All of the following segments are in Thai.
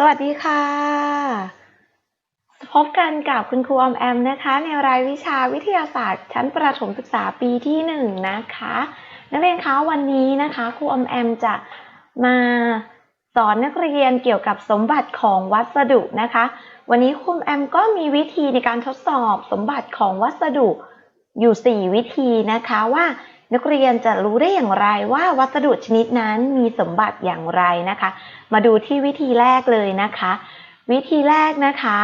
สวัสดีค่ะ พบกันกับคุณครูออมแอมนะคะ ในรายวิชาวิทยาศาสตร์ ชั้นประถมศึกษาปีที่หนึ่งนะคะ นักเรียนคะวันนี้นะคะครูออมแอมจะมาสอนนักเรียนเกี่ยวกับสมบัติของวัสดุนะคะ วันนี้ครูอมแอมก็มีวิธีในการทดสอบสมบัติของวัสดุอยู่ 4 วิธีนะคะว่า นักเรียนจะรู้ได้อย่างไรว่าวัสดุชนิดนั้นมีสมบัติอย่างไรนะคะ มาดูที่วิธีแรกเลยนะคะ วิธีแรกนะคะ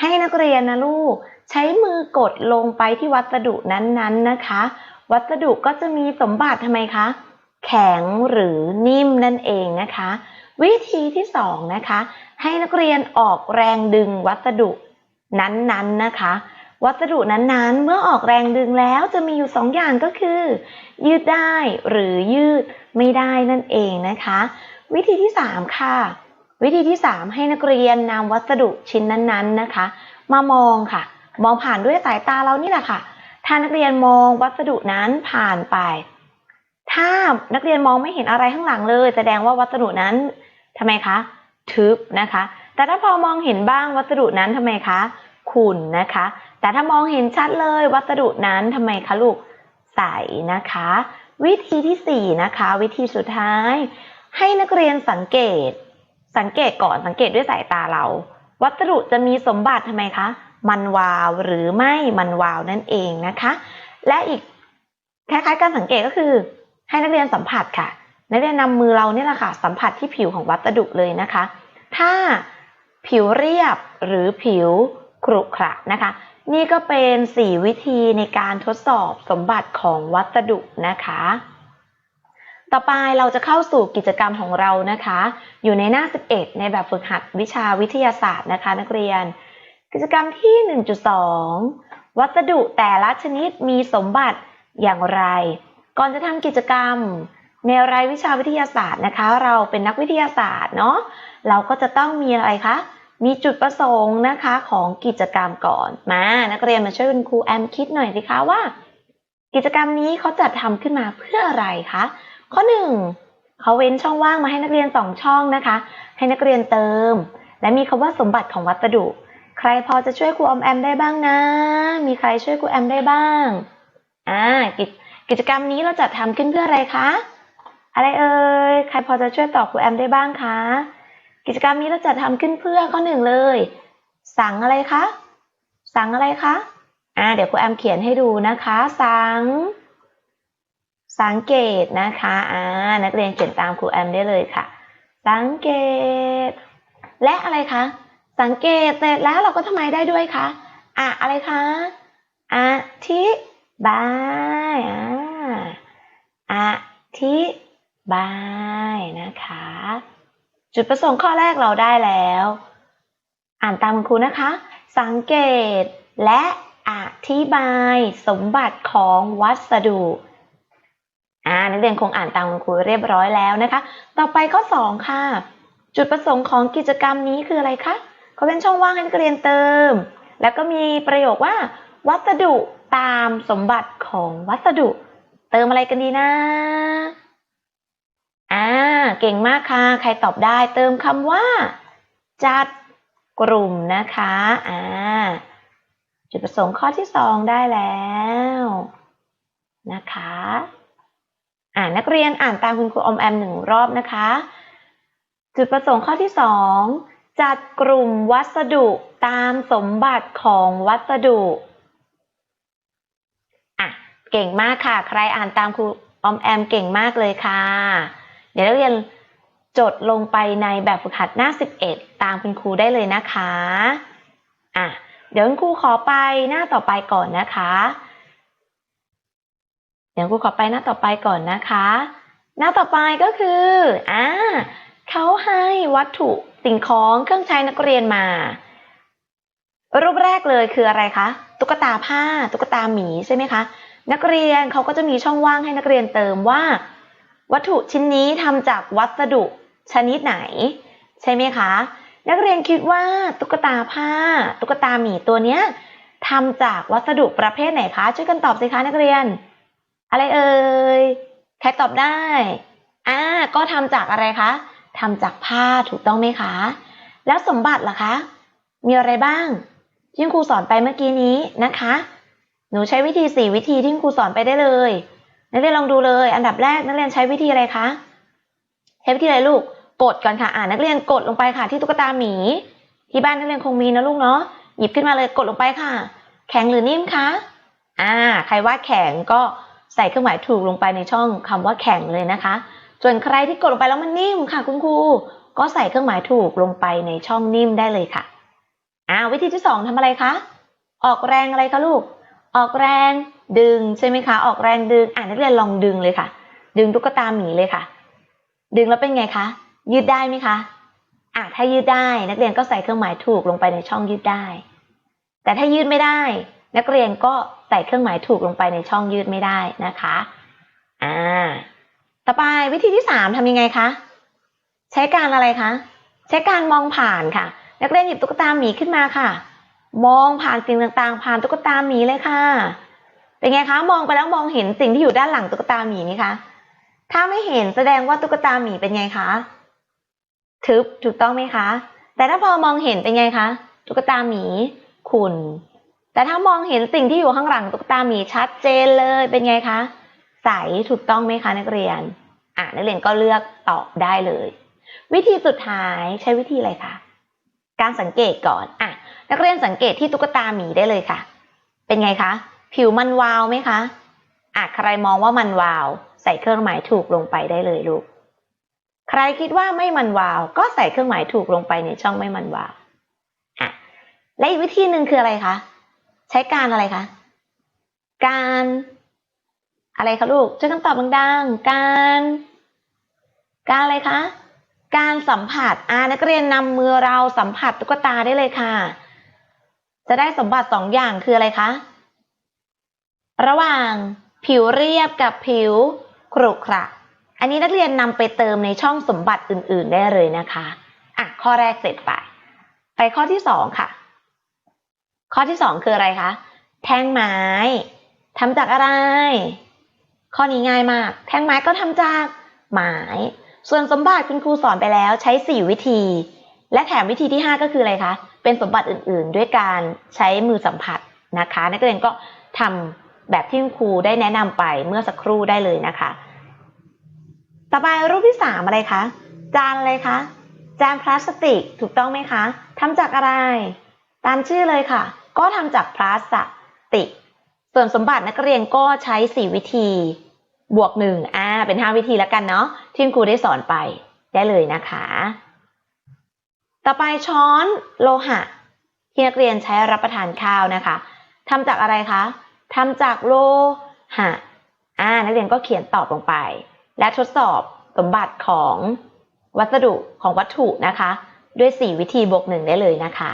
ให้นักเรียนนะลูก ใช้มือกดลงไปที่วัสดุนั้นๆนะคะ วัสดุก็จะมีสมบัติทำไมคะ แข็งหรือนิ่มนั่นเองนะคะ วิธีที่สองนะคะ ให้นักเรียนออกแรงดึงวัสดุนั้นๆนะคะ วัสดุนั้นๆ เมื่อออกแรงดึงแล้วจะมีอยู่สองอย่างก็คือ ยืดได้หรือยืดไม่ได้นั่นเองนะคะ วิธีที่ 3 ค่ะ วิธีที่ 3 ให้นักเรียนนำวัสดุชิ้นนั้นๆนะคะ มามองค่ะ มองผ่านด้วยสายตาเรานี่แหละค่ะ ถ้านักเรียนมองวัสดุนั้นผ่านไป ถ้านักเรียนมองไม่เห็นอะไรข้างหลังเลย แสดงว่าวัสดุนั้นทำไมคะ ทึบนะคะ แต่ถ้าพอมองเห็นบ้างวัสดุนั้นทำไมคะขุ่นนะคะ แต่ถ้ามองเห็นชัดเลยวัสดุนั้นทำไมคะลูกใสนะคะ วิธีที่ 4 นะคะ วิธีสุดท้าย ให้นักเรียนสังเกต สังเกตก่อนสังเกตด้วยสายตาเรา วัสดุจะมีสมบัติทำไมคะ มันวาวหรือไม่มันวาวนั่นเองนะคะ และอีกคล้ายๆ การสังเกตก็คือ ให้นักเรียนสัมผัสค่ะ นักเรียนนำมือเราเนี่ยแหละค่ะ สัมผัสที่ผิวของวัสดุเลยนะคะ ถ้าผิวเรียบหรือผิวขรุขระนะคะ นี่ก็เป็น 4 วิธีในการทดสอบสมบัติของวัสดุนะคะ ต่อไปเราจะเข้าสู่กิจกรรมของเรานะคะ อยู่ในหน้า 11 ในแบบฝึกหัดวิชาวิทยาศาสตร์นะคะ นักเรียน กิจกรรมที่ 1.2 วัสดุแต่ละชนิดมีสมบัติอย่างไร ก่อนจะทำกิจกรรมในรายวิชาวิทยาศาสตร์นะคะ เราเป็นนักวิทยาศาสตร์เนาะเราก็จะต้องมีอะไรคะ มีจุดประสงค์นะคะของกิจกรรมก่อน มา นักเรียนมาช่วยคุณครูแอมคิดหน่อยสิคะว่า กิจกรรมนี้เขาจัดทำขึ้นมาเพื่ออะไรคะ ข้อหนึ่งเขาเว้นช่องว่างมาให้นักเรียนสองช่องนะคะ ให้นักเรียนเติม และมีคำว่าสมบัติของวัสดุ ใครพอจะช่วยครูอมแอมได้บ้างนะ มีใครช่วยครูแอมได้บ้างอ่ากิจกิจกรรมนี้เราจัดทำขึ้นเพื่ออะไรคะ อะไรเอ่ย ใครพอจะช่วยตอบครูแอมได้บ้างคะ กิจกรรมนี้เราจะทำขึ้นเพื่อข้อหนึ่งเลย สั่งอะไรคะ สั่งอะไรคะอ่าเดี๋ยวครูแอมเขียนให้ดูนะคะ สังสังเกตนะคะอ่านักเรียนเขียนตามครูแอมได้เลยค่ะ สังเกต และอะไรคะ สังเกตเสร็จแล้วเราก็ทำไมได้ด้วยคะอะอะไรคะอธิบายอ่าอธิบายนะคะ จุดประสงค์ข้อแรกเราได้แล้ว อ่านตามคุณครูนะคะ สังเกตและอธิบายสมบัติของวัสดุอ่านักเรียนคงอ่านตามคุณครูเรียบร้อยแล้วนะคะ ต่อไปข้อ 2 ค่ะ จุดประสงค์ของกิจกรรมนี้คืออะไรคะเขาเป็นช่องว่างให้นักเรียนเติม แล้วก็มีประโยคว่า วัสดุตามสมบัติของวัสดุ เติมอะไรกันดีนะ อ่า เก่งมากค่ะ ใครตอบได้เติมคำว่า จัดกลุ่มนะคะ อ่า จุดประสงค์ข้อที่สองได้แล้ว นะคะ อ่านักเรียนอ่านตามคุณครูอมแอมหนึ่งรอบนะคะ จุดประสงค์ข้อที่สองจัดกลุ่มวัสดุตามสมบัติของวัสดุ อะ เก่งมากค่ะ ใครอ่านตามครูอมแอมเก่งมากเลยค่ะ เดี๋ยวนักเรียนจดลงไปในแบบฝึกหัดหน้า 11 ตามคุณครูได้เลยนะคะอะเดี๋ยวคุณครูขอไปหน้าต่อไปก่อนนะคะ เดี๋ยวครูขอไปหน้าต่อไปก่อนนะคะ หน้าต่อไปก็คืออ่าเขาให้วัตถุสิ่งของเครื่องใช้นักเรียนมา รูปแรกเลยคืออะไรคะตุ๊กตาผ้าตุ๊กตาหมีใช่ไหมคะ นักเรียนเขาก็จะมีช่องว่างให้นักเรียนเติมว่า วัตถุชิ้นนี้ทำจากวัสดุชนิดไหน ใช่ไหมคะ นักเรียนคิดว่าตุ๊กตาผ้า ตุ๊กตาหมีตัวเนี้ยทำจากวัสดุประเภทไหนคะ ช่วยกันตอบสิคะนักเรียน อะไรเอ่ยใครตอบได้อ่าก็ทำจากอะไรคะทำจากผ้าถูกต้องไหมคะ แล้วสมบัติล่ะคะ มีอะไรบ้างที่ครูสอนไปเมื่อกี้นี้นะคะ หนูใช้วิธีสี่วิธีที่ครูสอนไปได้เลย นักเรียนลองดูเลย อันดับแรกนักเรียนใช้วิธีอะไรคะ ใช้วิธีอะไรลูก กดก่อนค่ะ อ่านักเรียนกดลงไปค่ะ ที่ตุ๊กตาหมี ที่บ้านนักเรียนคงมีนะลูกเนาะ หยิบขึ้นมาเลยกดลงไปค่ะ แข็งหรือนิ่มคะ อ่า ใครว่าแข็งก็ใส่เครื่องหมายถูกลงไปในช่องคำว่าแข็งเลยนะคะ ส่วนใครที่กดลงไปแล้วมันนิ่มค่ะ คุณครู ก็ใส่เครื่องหมายถูกลงไปในช่องนิ่มได้เลยค่ะ อ่า วิธีที่สองทำอะไรคะ ออกแรงอะไรคะลูก ออกแรง ดึงใช่ไหมคะ ออกแรงดึง อ่านักเรียนลองดึงเลยค่ะ ดึงตุ๊กตาหมีเลยค่ะ ดึงแล้วเป็นไงคะ ยืดได้ไหมคะ อะถ้ายืดได้ นักเรียนก็ใส่เครื่องหมายถูกลงไปในช่องยืดได้ แต่ถ้ายืดไม่ได้ นักเรียนก็ใส่เครื่องหมายถูกลงไปในช่องยืดไม่ได้นะคะ อ่า ต่อไปวิธีที่สามทำยังไงคะ ใช้การอะไรคะ ใช้การมองผ่านค่ะ นักเรียนหยิบตุ๊กตาหมีขึ้นมาค่ะ มองผ่านสิ่งต่างๆ ผ่านตุ๊กตาหมีเลยค่ะ เป็นไงคะมองไปแล้วมองเห็นสิ่งที่อยู่ด้านหลังตุ๊กตาหมีไหมคะ ถ้าไม่เห็นแสดงว่าตุ๊กตาหมีเป็นไงคะทึบถูกต้องไหมคะ แต่ถ้าพอมองเห็นเป็นไงคะตุ๊กตาหมีขุ่นแต่ถ้ามองเห็นสิ่งที่อยู่ข้างหลังตุ๊กตาหมีชัดเจนเลยเป็นไงคะ ใสถูกต้องไหมคะนักเรียน อะนักเรียนก็เลือกตอบได้เลย วิธีสุดท้ายใช้วิธีอะไรคะการสังเกตก่อนอะนักเรียนสังเกตที่ตุ๊กตาหมีได้เลยค่ะ เป็นไงคะ ผิวมันวาวไหมคะอะใครมองว่ามันวาว ใส่เครื่องหมายถูกลงไปได้เลยลูก ใครคิดว่าไม่มันวาว ก็ใส่เครื่องหมายถูกลงไปในช่องไม่มันวาวอะและอีกวิธีหนึ่งคืออะไรคะ ใช้การอะไรคะ การ อะไรคะลูกช่วยกันตอบดังๆ การ การอะไรคะ การสัมผัสอ่านักเรียนนำมือเราสัมผัสตุ๊กตาได้เลยค่ะ จะได้สมบัติสองอย่างคืออะไรคะ ระหว่างผิวเรียบกับผิวขรุขระ อันนี้นักเรียนนำไปเติมในช่องสมบัติอื่น ๆ ได้เลยนะคะ อะ ข้อแรกเสร็จไป ไปข้อที่สองค่ะ ข้อที่สองคืออะไรคะ แท่งไม้ทำจากอะไร ข้อนี้ง่ายมาก แท่งไม้ก็ทำจากไม้ ส่วนสมบัติคุณครูสอนไปแล้วใช้4วิธี และแถมวิธีที่5ก็คืออะไรคะ เป็นสมบัติอื่น ๆ ด้วยการใช้มือสัมผัสนะคะ นักเรียนก็ทำ แบบที่ครูได้แนะนำไปเมื่อสักครู่ได้เลยนะคะ ต่อไปรูปที่ 3 อะไรคะ จานอะไรคะ จานพลาสติกถูกต้องไหมคะทำจากอะไร ตามชื่อเลยค่ะ ก็ทำจากพลาสติก ส่วนสมบัตินักเรียนก็ใช้ 4 วิธี บวกหนึ่งอ่า เป็น 5 วิธีแล้วกันเนาะที่คุณครูได้สอนไปได้เลยนะคะ ต่อไปช้อนโลหะ ที่นักเรียนใช้รับประทานข้าวนะคะทำจากอะไรคะ ทำจากโลหะอ่านักเรียนก็เขียนตอบลงไป และทดสอบสมบัติของวัสดุของวัตถุนะคะ ด้วย 4 วิธีบวกหนึ่งได้เลยนะคะ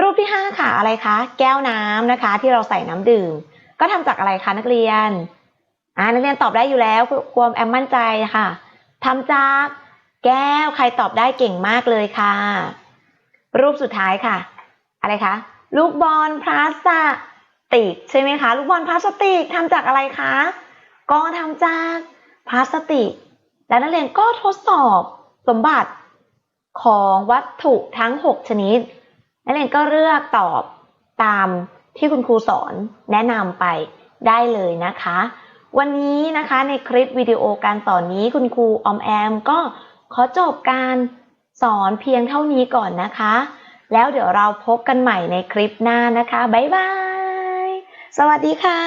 รูปที่ 5 ค่ะอะไรคะ แก้วน้ำนะคะ ที่เราใส่น้ำดื่ม ก็ทำจากอะไรคะนักเรียนอ่านักเรียนตอบได้อยู่แล้วความแอมมั่นใจค่ะทำจากแก้วใครตอบได้เก่งมากเลยค่ะ รูปสุดท้ายค่ะ อะไรคะ ลูกบอลพลาสติก ใช่ไหมคะลูกบอลพลาสติกทำจากอะไรคะก็ทำจากพลาสติก และนักเรียนก็ทดสอบสมบัติของวัตถุทั้ง 6 ชนิด นักเรียนก็เลือกตอบตามที่คุณครูสอนแนะนำไปได้เลยนะคะ วันนี้นะคะในคลิปวิดีโอการสอนนี้คุณครูออมแอมก็ขอจบการสอนเพียงเท่านี้ก่อนนะคะ แล้วเดี๋ยวเราพบกันใหม่ในคลิปหน้านะคะ บ๊ายบาย สวัสดีค่ะ